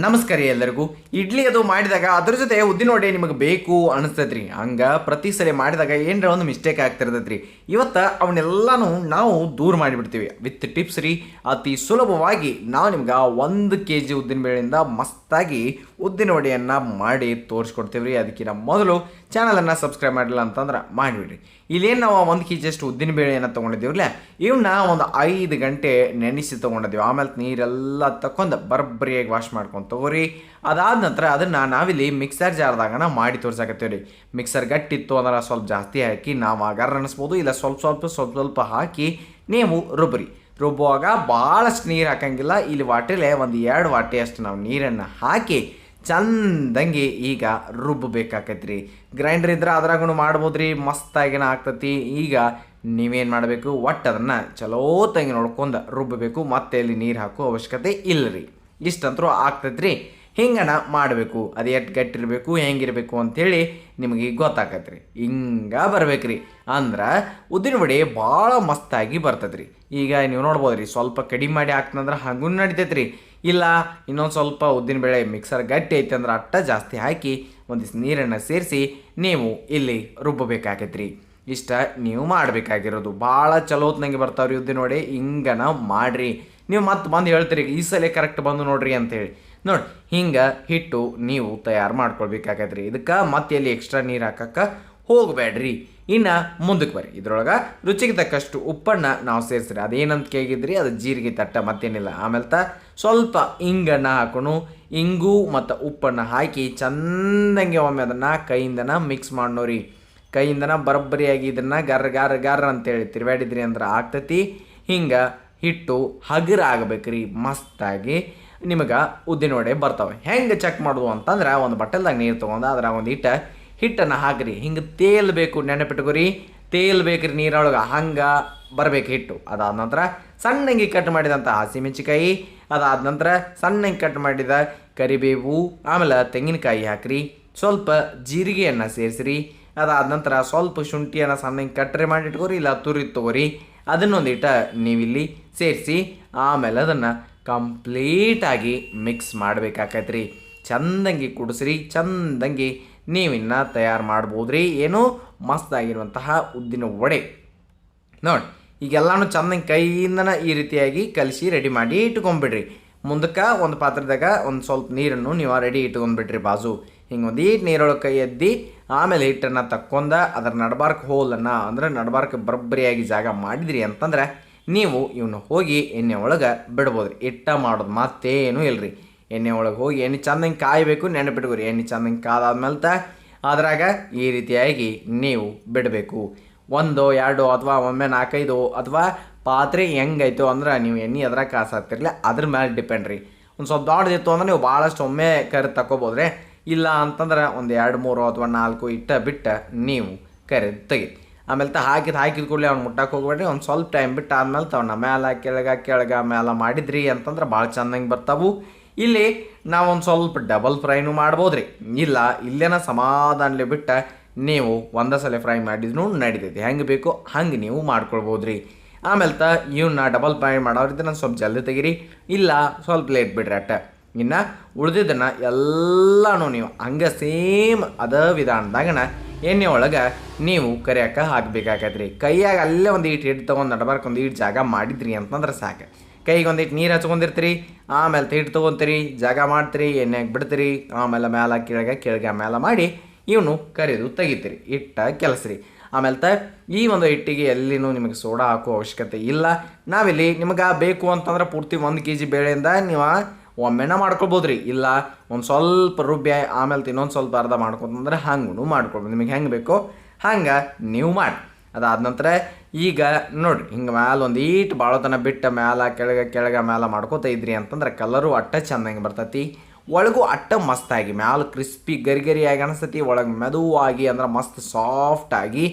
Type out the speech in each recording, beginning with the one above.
ನಮಸ್ಕಾರ ಎಲ್ಲರಿಗೂ. ಇಡ್ಲಿ ಅದು ಮಾಡಿದಾಗ ಅದ್ರ ಜೊತೆ ಉದ್ದಿನ ವಡೆ ನಿಮಗೆ ಬೇಕು ಅನಿಸ್ತೈತ್ರಿ. ಹಂಗ ಪ್ರತಿ ಸರಿ ಮಾಡಿದಾಗ ಏನರ ಒಂದು ಮಿಸ್ಟೇಕ್ ಆಗ್ತಿರ್ತೈತ್ರಿ. ಇವತ್ತು ಅವನ್ನೆಲ್ಲಾನು ನಾವು ದೂರ ಮಾಡಿಬಿಡ್ತೀವಿ. ವಿತ್ ಟಿಪ್ಸ್ ರೀ, ಅತಿ ಸುಲಭವಾಗಿ ನಾವು ನಿಮ್ಗೆ ಒಂದು ಕೆ ಜಿ ಉದ್ದಿನ ಬೇಳೆಯಿಂದ ಮಸ್ತಾಗಿ ಉದ್ದಿನ ವಡೆಯನ್ನು ಮಾಡಿ ತೋರಿಸ್ಕೊಡ್ತೀವಿ ರೀ ಅದಕ್ಕಿಂತ ಮೊದಲು ಚಾನಲನ್ನು ಸಬ್ಸ್ಕ್ರೈಬ್ ಮಾಡಿಲ್ಲ ಅಂತಂದ್ರೆ ಮಾಡಿಬಿಡ್ರಿ. ಇಲ್ಲೇನು ನಾವು ಒಂದು ಕೆ ಜಿಯಷ್ಟು ಉದ್ದಿನ ಬೇಳೆಯನ್ನು ತೊಗೊಂಡಿದ್ದೀವಲ್ಲ ಇವನ್ನ ಒಂದು ಐದು ಗಂಟೆ ನೆನೆಸಿ ತೊಗೊಂಡಿದ್ದೀವಿ. ಆಮೇಲೆ ನೀರೆಲ್ಲ ತಕೊಂಡು ಬರಬ್ಬರಿಯಾಗಿ ವಾಶ್ ಮಾಡ್ಕೊಂಡು ತೊಗೋರಿ. ಅದಾದ ನಂತರ ಅದನ್ನು ನಾವಿಲ್ಲಿ ಮಿಕ್ಸರ್ ಜಾರ್ದಾಗನ ಮಾಡಿ ತೋರ್ಸಾಕತ್ತೀವಿ ರೀ ಮಿಕ್ಸರ್ ಗಟ್ಟಿತ್ತು ಅಂದ್ರೆ ಸ್ವಲ್ಪ ಜಾಸ್ತಿ ಹಾಕಿ ನಾವು ಆಗಾರ ಅನ್ನಿಸ್ಬೋದು ಇಲ್ಲ ಸ್ವಲ್ಪ ಸ್ವಲ್ಪ ಸ್ವಲ್ಪ ಸ್ವಲ್ಪ ಹಾಕಿ ನೀವು ರುಬ್ರಿ. ರುಬ್ಬುವಾಗ ಭಾಳಷ್ಟು ನೀರು ಹಾಕಂಗಿಲ್ಲ. ಇಲ್ಲಿ ವಾಟೆಲೆ ಒಂದು ಎರಡು ವಾಟೆಯಷ್ಟು ನಾವು ನೀರನ್ನು ಹಾಕಿ ಚಂದಂಗೆ ಈಗ ರುಬ್ಬಬೇಕಾಕೈತ್ರಿ. ಗ್ರೈಂಡರ್ ಇದ್ರೆ ಅದ್ರಾಗೂ ಮಾಡ್ಬೋದ್ರಿ, ಮಸ್ತಾಗಿನ ಆಗ್ತತಿ. ಈಗ ನೀವೇನು ಮಾಡಬೇಕು ಒಟ್ಟು ಅದನ್ನು ಚಲೋ ತಂಗಿ ನೋಡ್ಕೊಂಡು ರುಬ್ಬಬೇಕು. ಮತ್ತೆ ಇಲ್ಲಿ ನೀರು ಹಾಕೋ ಅವಶ್ಯಕತೆ ಇಲ್ಲ ರೀ ಇಷ್ಟಂತರೂ ಆಗ್ತೈತ್ರಿ. ಹಿಂಗನ ಮಾಡಬೇಕು? ಅದು ಎಷ್ಟು ಗಟ್ಟಿರಬೇಕು, ಹೆಂಗಿರಬೇಕು ಅಂಥೇಳಿ ನಿಮಗೆ ಗೊತ್ತಾಕತ್ತೆ ರೀ ಹಿಂಗೆ ಬರ್ಬೇಕ್ರಿ. ಅಂದ್ರೆ ಉದ್ದಿನ ವಡೆ ಭಾಳ ಮಸ್ತಾಗಿ ಬರ್ತದೆ ರೀ ಈಗ ನೀವು ನೋಡ್ಬೋದು ರೀ ಸ್ವಲ್ಪ ಕಡಿಮೆ ಮಾಡಿ ಹಾಕ್ತಂದ್ರೆ ಹಂಗೂ ನಡಿತೈತೆ ರೀ ಇಲ್ಲ, ಇನ್ನೊಂದು ಸ್ವಲ್ಪ ಉದ್ದಿನ ಬೇಳೆ ಮಿಕ್ಸರ್ ಗಟ್ಟಿ ಐತೆ ಅಂದ್ರೆ ಅಟ್ಟ ಜಾಸ್ತಿ ಹಾಕಿ ಒಂದಿಷ್ಟು ನೀರನ್ನು ಸೇರಿಸಿ ನೀವು ಇಲ್ಲಿ ರುಬ್ಬಬೇಕಾಗೈತ್ರಿ ಇಷ್ಟ ನೀವು ಮಾಡಬೇಕಾಗಿರೋದು. ಭಾಳ ಚಲೋ ಹೊತ್ನಂಗೆ ಬರ್ತಾವ್ರಿ ಉದ್ದಿನ ವಡೆ. ಹಿಂಗನ ಮಾಡಿರಿ. ನೀವು ಮತ್ತೆ ಬಂದು ಹೇಳ್ತೀರಿ, ಈ ಸಲ ಕರೆಕ್ಟ್ ಬಂದು ನೋಡ್ರಿ ಅಂತೇಳಿ. ನೋಡಿ, ಹಿಂಗೆ ಹಿಟ್ಟು ನೀವು ತಯಾರು ಮಾಡ್ಕೊಳ್ಬೇಕಾಗೈತ್ರಿ. ಇದಕ್ಕೆ ಮತ್ತೆ ಎಲ್ಲಿ ಎಕ್ಸ್ಟ್ರಾ ನೀರು ಹಾಕಕ್ಕೆ ಹೋಗಬೇಡ್ರಿ. ಇನ್ನು ಮುಂದಕ್ಕೆ ಬರ್ರಿ. ಇದ್ರೊಳಗೆ ರುಚಿಗೆ ತಕ್ಕಷ್ಟು ಉಪ್ಪನ್ನು ನಾವು ಸೇರಿಸ್ರಿ. ಅದೇನಂತ ಕೇಳಿದ್ರಿ? ಅದು ಜೀರಿಗೆ ತಟ್ಟ, ಮತ್ತೇನಿಲ್ಲ. ಆಮೇಲೆ ತ ಸ್ವಲ್ಪ ಇಂಗನ್ನು ಹಾಕೊಂಡು ಇಂಗು ಮತ್ತು ಉಪ್ಪನ್ನು ಹಾಕಿ ಚಂದಂಗೆ ಒಮ್ಮೆ ಅದನ್ನು ಕೈಯಿಂದನ ಮಿಕ್ಸ್ ಮಾಡೋರಿ ಕೈಯಿಂದನ ಬರಬ್ಬರಿಯಾಗಿ ಇದನ್ನು ಗರ್ ಗರ್ ಗರ್ ಅಂತೇಳಿ ತಿರುಗಾಡಿದ್ರಿ ಅಂದ್ರೆ ಆಗ್ತತಿ. ಹಿಂಗೆ ಹಿಟ್ಟು ಹಗುರ ಆಗ್ಬೇಕ್ರಿ. ಮಸ್ತಾಗಿ. ನಿಮಗೆ ಉದ್ದಿನ ವಡೆ ಬರ್ತಾವೆ. ಹೆಂಗೆ ಚೆಕ್ ಮಾಡೋದು ಅಂತಂದ್ರೆ ಒಂದು ಬಟ್ಟಲ್ದಾಗ ನೀರು ತೊಗೊಂಡು ಅದರ ಒಂದು ಹಿಟ್ಟ, ಹಿಟ್ಟನ್ನು ಹಾಕ್ರಿ. ಹಿಂಗೆ ತೇಲ್ಬೇಕು ನೆನಪಿಟ್ಕೋರಿ ತೇಲ್ಬೇಕ್ರಿ ನೀರೊಳಗೆ, ಹಂಗೆ ಬರಬೇಕು ಹಿಟ್ಟು. ಅದಾದ ನಂತರ ಸಣ್ಣಂಗೆ ಕಟ್ ಮಾಡಿದಂಥ ಹಸಿಮೆಣ್ಸಿಕಾಯಿ ಅದಾದ ನಂತರ ಸಣ್ಣಂಗೆ ಕಟ್ ಮಾಡಿದ ಕರಿಬೇವು, ಆಮೇಲೆ ತೆಂಗಿನಕಾಯಿ ಹಾಕ್ರಿ. ಸ್ವಲ್ಪ ಜೀರಿಗೆಯನ್ನು ಸೇರಿಸ್ರಿ. ಅದಾದ ನಂತರ ಸ್ವಲ್ಪ ಶುಂಠಿಯನ್ನು ಸಣ್ಣಂಗೆ ಕಟ್ರೆ ಮಾಡಿ ಇಟ್ಕೋರಿ ಇಲ್ಲ ತುರಿ ತೊಗೋರಿ. ಹಿಟ್ಟ ನೀವಿಲ್ಲಿ ಸೇರಿಸಿ, ಆಮೇಲೆ ಅದನ್ನು ಕಂಪ್ಲೀಟಾಗಿ ಮಿಕ್ಸ್ ಮಾಡಬೇಕಾಕೈತ್ರಿ. ಚಂದಂಗಿ ಕುಡಿಸ್ರಿ, ಚಂದಂಗಿ ನೀವಿನ್ನ ತಯಾರು ಮಾಡ್ಬೋದ್ರಿ. ಮಸ್ತ್ ಮಸ್ತಾಗಿರುವಂತಹ ಉದ್ದಿನ ವಡೆ. ನೋಡಿ, ಈಗೆಲ್ಲನೂ ಚಂದಂಗೆ ಕೈಯಿಂದನೇ ಈ ರೀತಿಯಾಗಿ ಕಲಿಸಿ ರೆಡಿ ಮಾಡಿ ಇಟ್ಕೊಂಬಿಡ್ರಿ. ಮುಂದಕ್ಕೆ ಒಂದು ಪಾತ್ರದಾಗ ಒಂದು ಸ್ವಲ್ಪ ನೀರನ್ನು ನೀವು ರೆಡಿ ಇಟ್ಕೊಂಡ್ಬಿಡ್ರಿ ಬಾಜು. ಹಿಂಗೆ ಒಂದು ಈಟ್ ನೀರೊಳಗೆ ಕೈ ಎದ್ದು, ಆಮೇಲೆ ಹಿಟ್ಟನ್ನು ತಕ್ಕೊಂಡ ಅದರ ನಡಬಾರ್ಕ್ ಹೋಲನ್ನು ಅಂದರೆ ನಡಬಾರ್ಕ ಬರಬ್ಬರಿಯಾಗಿ ಜಾಗ ಮಾಡಿದ್ರಿ ಅಂತಂದ್ರೆ ನೀವು ಇವನು ಹೋಗಿ ಎಣ್ಣೆ ಒಳಗೆ ಬಿಡ್ಬೋದ್ರಿ ಇಟ್ಟ ಮಾಡೋದು ಮತ್ತೇನೂ ಇಲ್ರಿ. ಎಣ್ಣೆ ಒಳಗೆ ಹೋಗಿ ಎಣ್ಣೆ ಚಂದಂಗೆ ಕಾಯಬೇಕು ನೆನಪಿಟ್ಕೋರಿ ಎಣ್ಣೆ ಚಂದಂಗೆ ಕಾದಾದ್ಮೇಲೆ ಅದ್ರಾಗ ಈ ರೀತಿಯಾಗಿ ನೀವು ಬಿಡಬೇಕು. ಒಂದು, ಎರಡು ಅಥವಾ ಒಮ್ಮೆ ನಾಲ್ಕೈದು ಅಥವಾ ಪಾತ್ರೆ ಹೆಂಗೈತೋ ಅಂದ್ರೆ ನೀವು ಎಣ್ಣೆ ಅದ್ರಾಗ ಕಾಸಾಗ್ತಿರಲಿಲ್ಲ ಅದ್ರ ಮೇಲೆ ಡಿಪೆಂಡ್ ರೀ. ಒಂದು ಸ್ವಲ್ಪ ದೊಡ್ಡದಿತ್ತು ಅಂದ್ರೆ ನೀವು ಭಾಳಷ್ಟು ಒಮ್ಮೆ ಕರೆ ತಗೋಬೋದ್ರೆ ಇಲ್ಲ ಅಂತಂದ್ರೆ ಒಂದು ಎರಡು, ಮೂರು ಅಥವಾ ನಾಲ್ಕು ಇಟ್ಟ ಬಿಟ್ಟ ನೀವು ಕರೆ ತೆಗಿ ಆಮೇಲೆ ತ ಹಾಕಿದ ಹಾಕಿದ ಕೂಡಲೇ ಅವ್ನು ಮುಟ್ಟಕ್ಕೆ ಹೋಗ್ಬೇಡ್ರಿ. ಒಂದು ಸ್ವಲ್ಪ ಟೈಮ್ ಬಿಟ್ಟು ಆದ್ಮೇಲೆ ತವನ್ನ ಮೇಲೆ ಕೆಳಗೆ ಕೆಳಗೆ ಮೇಲೆ ಮಾಡಿದ್ರಿ ಅಂತಂದ್ರೆ ಭಾಳ ಚೆನ್ನಾಗಿ ಬರ್ತಾವು. ಇಲ್ಲಿ ನಾವೊಂದು ಸ್ವಲ್ಪ ಡಬಲ್ ಫ್ರೈನು ಮಾಡ್ಬೋದು ರೀ ಇಲ್ಲ, ಇಲ್ಲೇನ ಸಮಾಧಾನಲಿ ಬಿಟ್ಟು ನೀವು ಒಂದೇ ಸಲ ಫ್ರೈ ಮಾಡಿದ್ರು ನಡೀತೈತಿ. ಹೆಂಗೆ ಬೇಕು ಹಂಗೆ ನೀವು ಮಾಡ್ಕೊಳ್ಬೋದು ರೀ ಆಮೇಲೆ ತ ಇವನ್ನ ಡಬಲ್ ಫ್ರೈ ಮಾಡೋರಿದ್ರೆ ನಾನು ಸ್ವಲ್ಪ ಜಲ್ದಿ ತೆಗೀರಿ. ಇಲ್ಲ, ಸ್ವಲ್ಪ ಲೇಟ್ ಬಿಡ್ರಿ ಅಟ್ಟ. ಇನ್ನು ಉಳಿದಿದ್ದನ್ನು ಎಲ್ಲನೂ ನೀವು ಹಂಗೆ ಸೇಮ್ ಅದ ವಿಧಾನದಾಗನ ಎಣ್ಣೆ ಒಳಗೆ ನೀವು ಕರಿಯಕ್ಕೆ ಹಾಕಬೇಕಾಗತ್ತೀರಿ ಕೈಯಾಗ ಅಲ್ಲೇ ಒಂದು ಈಟ್ ಹಿಟ್ಟು ತೊಗೊಂಡು ನಡಬಾರ್ಕ ಒಂದು ಈಟ್ ಜಾಗ ಮಾಡಿದ್ರಿ ಅಂತಂದ್ರೆ ಸಾಕು. ಕೈಗೆ ಒಂದು ಇಟ್ಟು ನೀರು ಹಚ್ಕೊಂಡಿರ್ತೀರಿ, ಆಮೇಲೆ ಹಿಟ್ಟು ತೊಗೊತೀರಿ, ಜಾಗ ಮಾಡ್ತೀರಿ, ಎಣ್ಣೆಗೆ ಬಿಡ್ತೀರಿ, ಆಮೇಲೆ ಮೇಲೆ ಕೆಳಗೆ ಕೆಳಗೆ ಮೇಲೆ ಮಾಡಿ ಇವನು ಕರಿದು ತೆಗಿತೀರಿ. ಇಟ್ಟ ಕೆಲಸ ರೀ ಆಮೇಲೆ ತ ಈ ಒಂದು ಹಿಟ್ಟಿಗೆ ಎಲ್ಲಿನೂ ನಿಮಗೆ ಸೋಡಾ ಹಾಕೋ ಅವಶ್ಯಕತೆ ಇಲ್ಲ. ನಾವಿಲ್ಲಿ ನಿಮಗೆ ಬೇಕು ಅಂತಂದ್ರೆ ಪೂರ್ತಿ ಒಂದು ಕೆ ಜಿ ಬೇಳೆಯಿಂದ ನೀವು ಒಮ್ಮೆನ ಮಾಡ್ಕೊಬೋದು ಇಲ್ಲ, ಒಂದು ಸ್ವಲ್ಪ ರುಬ್ಬಿ ಆಮೇಲೆ ತಿನ್ನೊಂದು ಸ್ವಲ್ಪ ಅರ್ಧ ಮಾಡ್ಕೊತಂದ್ರೆ ಹಂಗೂ ಮಾಡ್ಕೊಬೋದು. ನಿಮಗೆ ಹೆಂಗೆ ಬೇಕೋ ಹಂಗೆ ನೀವು ಮಾಡಿ. ಅದಾದ ನಂತರ ಈಗ ನೋಡಿರಿ, ಹಿಂಗೆ ಮ್ಯಾಲ ಒಂದು ಈಟ್ ಭಾಳತನ ಬಿಟ್ಟ ಮ್ಯಾಲ, ಕೆಳಗೆ ಕೆಳಗೆ ಮ್ಯಾಲ ಮಾಡ್ಕೋತ ಇದ್ರಿ ಅಂತಂದ್ರೆ ಕಲರು ಅಟ್ಟ ಚೆಂದಂಗೆ ಬರ್ತೈತಿ. ಒಳಗೂ ಅಟ್ಟ ಮಸ್ತಾಗಿ, ಮ್ಯಾಲ ಕ್ರಿಸ್ಪಿ ಗರಿ ಗರಿಯಾಗಿ ಅನಿಸ್ತೈತಿ ಒಳಗೆ ಮೆದುವಾಗಿ ಅಂದ್ರೆ ಮಸ್ತ್ ಸಾಫ್ಟಾಗಿ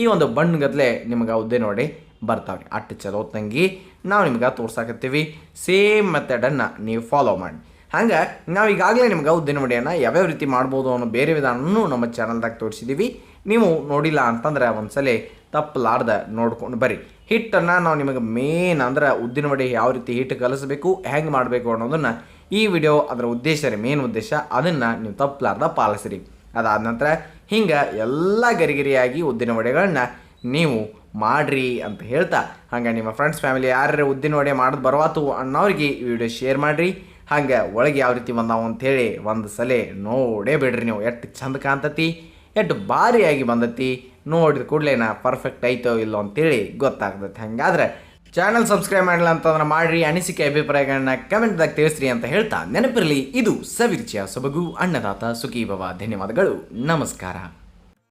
ಈ ಒಂದು ಬಣ್ಣಗದ್ಲೆ ನಿಮಗೆ ಉದ್ದೆ ನೋಡಿ ಬರ್ತಾವೆ ಅಟ್ಟ ಚಲೋ ತಂಗಿ ನಾವು ನಿಮ್ಗೆ ತೋರ್ಸಾಕತ್ತೀವಿ. ಸೇಮ್ ಮೆಥಡನ್ನು ನೀವು ಫಾಲೋ ಮಾಡಿ. ಹಂಗೆ ನಾವು ಈಗಾಗಲೇ ನಿಮ್ಗೆ ಉದ್ದಿನ ವಡೆಯನ್ನು ಯಾವ್ಯಾವ ರೀತಿ ಮಾಡ್ಬೋದು ಅನ್ನೋ ಬೇರೆ ವಿಧಾನನೂ ನಮ್ಮ ಚಾನಲ್ದಾಗ ತೋರಿಸಿದ್ದೀವಿ ನೀವು ನೋಡಿಲ್ಲ ಅಂತಂದ್ರೆ ಒಂದ್ಸಲ ತಪ್ಪಲಾರ್ದ ನೋಡ್ಕೊಂಡು ಬರ್ರಿ. ಹಿಟ್ಟನ್ನು ನಾವು ನಿಮಗೆ ಮೇನ್ ಅಂದ್ರೆ ಉದ್ದಿನ ವಡೆ ಯಾವ ರೀತಿ ಹಿಟ್ಟು ಕಲಿಸಬೇಕು, ಹೆಂಗೆ ಮಾಡಬೇಕು ಅನ್ನೋದನ್ನು ಈ ವಿಡಿಯೋ ಅದರ ಉದ್ದೇಶ ರೀ ಮೇನ್ ಉದ್ದೇಶ. ಅದನ್ನು ನೀವು ತಪ್ಪಲಾರ್ದ ಪಾಲಿಸಿರಿ. ಅದಾದ ನಂತರ ಹಿಂಗೆ ಎಲ್ಲ ಗರಿಗರಿಯಾಗಿ ಉದ್ದಿನ ವಡೆಗಳನ್ನ ನೀವು ಮಾಡ್ರಿ ಅಂತ ಹೇಳ್ತಾ, ಹಂಗೆ ನಿಮ್ಮ ಫ್ರೆಂಡ್ಸ್ ಫ್ಯಾಮಿಲಿ ಯಾರ್ಯಾರು ಉದ್ದಿನ ವಡೆ ಮಾಡೋದು ಬರವಾತು ಅನ್ನೋರಿಗೆ ಈ ವಿಡಿಯೋ ಶೇರ್ ಮಾಡಿರಿ. ಹಂಗೆ ಒಳಗೆ ಯಾವ ರೀತಿ ಬಂದಾವು ಅಂಥೇಳಿ ಒಂದು ಸಲ ನೋಡೇ ಬಿಡ್ರಿ ನೀವು, ಎಷ್ಟು ಚಂದ ಕಾಣ್ತತಿ, ಎಷ್ಟು ಭಾರಿಯಾಗಿ ಬಂದತಿ, ನೋಡಿದ ಕೂಡಲೇನ ಪರ್ಫೆಕ್ಟ್ ಐತೋ ಇಲ್ಲೋ ಅಂತೇಳಿ ಗೊತ್ತಾಗ್ತೈತೆ ಹಂಗಾದ್ರೆ ಚಾನಲ್ ಸಬ್ಸ್ಕ್ರೈಬ್ ಮಾಡಿಲ್ಲ ಅಂತಂದ್ರೆ ಮಾಡ್ರಿ, ಅನಿಸಿಕೆ ಅಭಿಪ್ರಾಯಗಳನ್ನ ಕಮೆಂಟ್ದಾಗ ತಿಳಿಸ್ರಿ ಅಂತ ಹೇಳ್ತಾ ನೆನಪಿರಲಿ, ಇದು ಸವಿರುಚಿಯ ಸೊಬಗು, ಅನ್ನದಾತ ಸುಖಿ ಭವ ಧನ್ಯವಾದಗಳು, ನಮಸ್ಕಾರ.